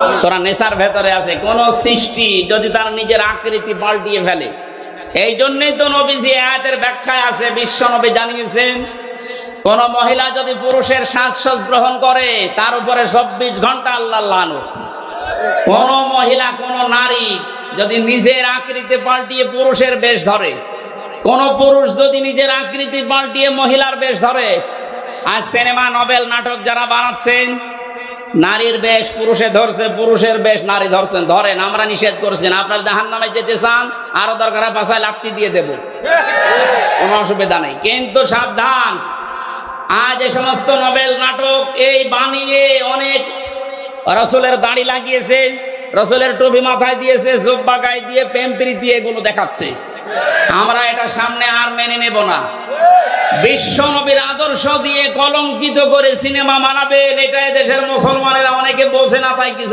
সোরা নেশার ভেতরে আছে। কোন সৃষ্টি যদি তার নিজের আকৃতি পাল্টিয়ে ফেলে। এই জন্যই তো নবীজি আয়াতের ব্যাখ্যায় আছে, বিশ্ব নবী জানিয়েছেন, কোন মহিলা যদি পুরুষের শ্বাস গ্রহণ করে, তার উপরে চব্বিশ ঘণ্টা আল্লাহ লানত। কোন মহিলা, কোন নারী যদি নিজের আকৃতি পাল্টিয়ে পুরুষের বেশ ধরে। কোন পুরুষ যদি নিজের আকৃতি পাল্টিয়ে মহিলার বেশ ধরে। আর সিনেমা, নভেল, নাটক যারা বানাচ্ছেন নারীর বেশ, পুরুষে ধরছে, পুরুষের বেশ, নারী ধরছেন, ধরেন, আমরা নিষেধ করছেন আপনার জাহান নামে যেতে চান, আরও দরকার পাশায় লাফটি দিয়ে দেব। কোনো অসুবিধা নেই, কিন্তু সাবধান। আজ এ সমস্ত নভেল নাটক, এই বানিয়ে অনেক রসুলের দাড়ি লাগিয়েছে, রসুলের টুপি মাথায় দিয়েছে, জোব্বা গায়ে দিয়ে প্রেম প্রীতি এগুলো দেখাচ্ছে। আমরা এটা সামনে আর মেনে নেব না। বিশ্ব নবীর আদর্শ দিয়ে কলঙ্কিত করে সিনেমা মানাবেন এটা দেশের মুসলমানেরা অনেকে বোঝে না, তাই কিছু